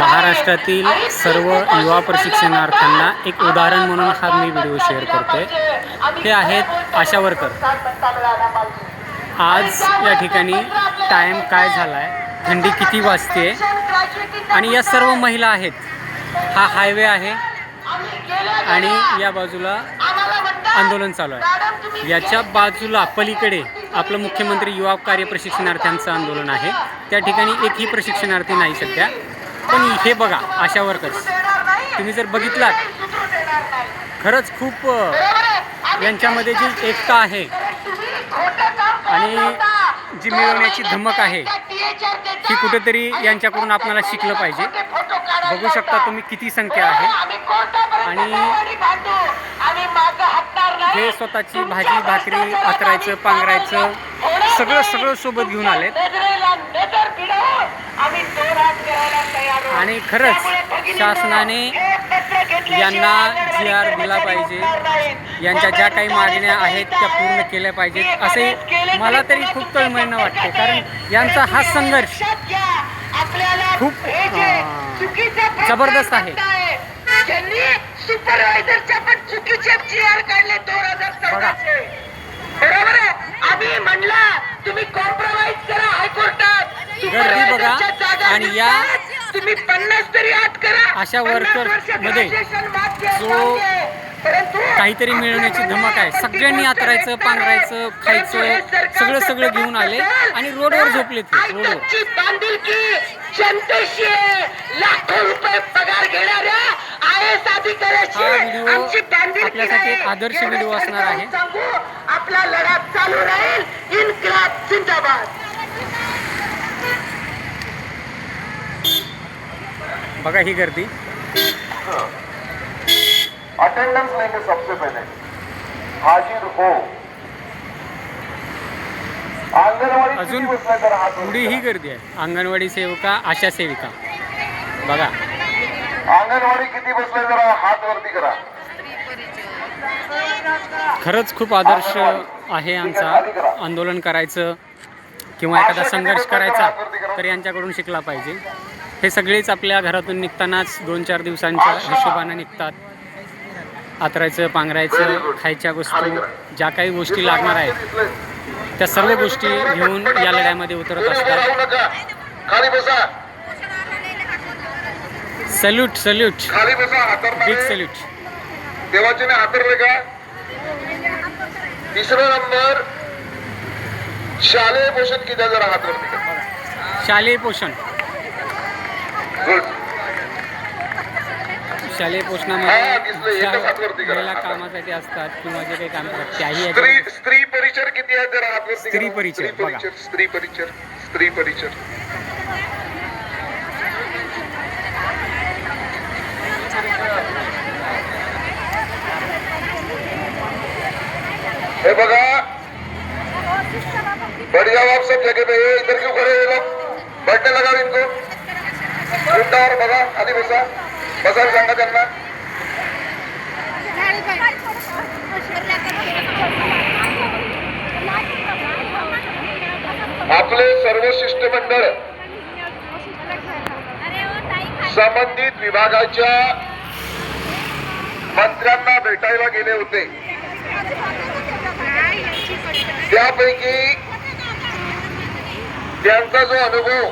महाराष्ट्रातील सर्व युवा प्रशिक्षणार्थ्यांना एक उदाहरण म्हणून हा मी व्हिडिओ शेअर करतोय. हे आहेत आशा वर्कर आज या ठिकाणी टाईम काय झाला आहे थंडी किती वाजते आणि या सर्व महिला आहेत. हा हायवे आहे. आणि या बाजूला आंदोलन चालू आहे. याच्या बाजूला पलीकडे आपलं मुख्यमंत्री युवा कार्य प्रशिक्षणार्थ्यांचं आंदोलन आहे. त्या ठिकाणी एकही प्रशिक्षणार्थी नाही सध्या. पण हे बघा आशा वर्कर्स तुम्ही जर बघितलात खरंच खूप यांच्यामध्ये जी एकता आहे आणि जी मिळवण्याची धमक आहे ही कुठेतरी यांच्याकडून आपल्याला शिकलं पाहिजे. बघू शकता तुम्ही किती संख्या आहे. आणि हे स्वतःची भाजी भाकरी आतरायचं पांघरायचं सगळं सगळं सोबत घेऊन आले आणि खरंच शासनाने यांना जी आर दिला पाहिजे यांच्या ज्या काही मागण्या आहेत त्या पूर्ण केल्या पाहिजेत असे मला तरी खूप तळमळणं वाटते. कारण यांचा हा संघर्ष खूप जबरदस्त आहे. बरोबर आम्ही म्हणलं तुम्ही कॉम्प्रोमाइज करा हायकोर्टात. गर्दी बघा. आणि या. तुम्ही पन्नास तरी आठ करा. अशा वर्षमध्ये जो काहीतरी मिळवण्याची धमक आहे. सगळ्यांनी आतरायचं पांघरायचं खायचं सगळं सगळं घेऊन आले आणि रोडवर झोपले ते रोडवर. हा व्हिडिओ आमची बांधिलकी आपल्यासाठी एक. आदर्श व्हिडिओ असणार आहे. आपला लढा चालू राहील. इन्क्लाब जिंदाबाद. बघा ही गर्दी. अटेंडेंस लेंगे सबसे पहले. हाजिर हो. अजून पुढे ही गर्दी आहे. अंगणवाडी सेविका आशा सेविका. बघा. अंगणवाडी किती बसलाय जरा हात वरती करा. खरंच खूप आदर्श आहे आमचा आंदोलन करायचं किंवा एखादा संघर्ष करायचा तर यांच्याकडून शिकला पाहिजे. हे सगळेच आपल्या घरातून निघतानाच दोन चार दिवसांच्या हिशोबानं निघतात. आतरायचं पांघरायचं खायच्या वस्तू ज्या काही गोष्टी लागणार आहेत त्या सर्व गोष्टी घेऊन या लढ्यामध्ये उतरत असतात. Salute salute. बिग. सल्यूट. देवाजीने हातरले का? तिसरा नंबर शालेय पोषण किती जरा हात वरती करा शालेय पोषण. शालेय. पोषणामध्ये. महिला कामासाठी असतात किंवा जे काही काम करतात त्याही स्त्री परिचर किती आहे जरा हात स्त्री परिचर, स्त्री परिचर स्त्री परिचर हे बघा. बढ़िया आप सब जगह पे ये इधर क्यों खड़े हो ये लोग? बैठने लगाओ इनको। उठावर बघा खाली बसा बसायला सांगा त्यांना? आपले सर्व शिष्टमंडळ संबंधित विभागाच्या मंत्र्यांना भेटायला गेले होते. त्यापैकी त्यांचा जो अनुभव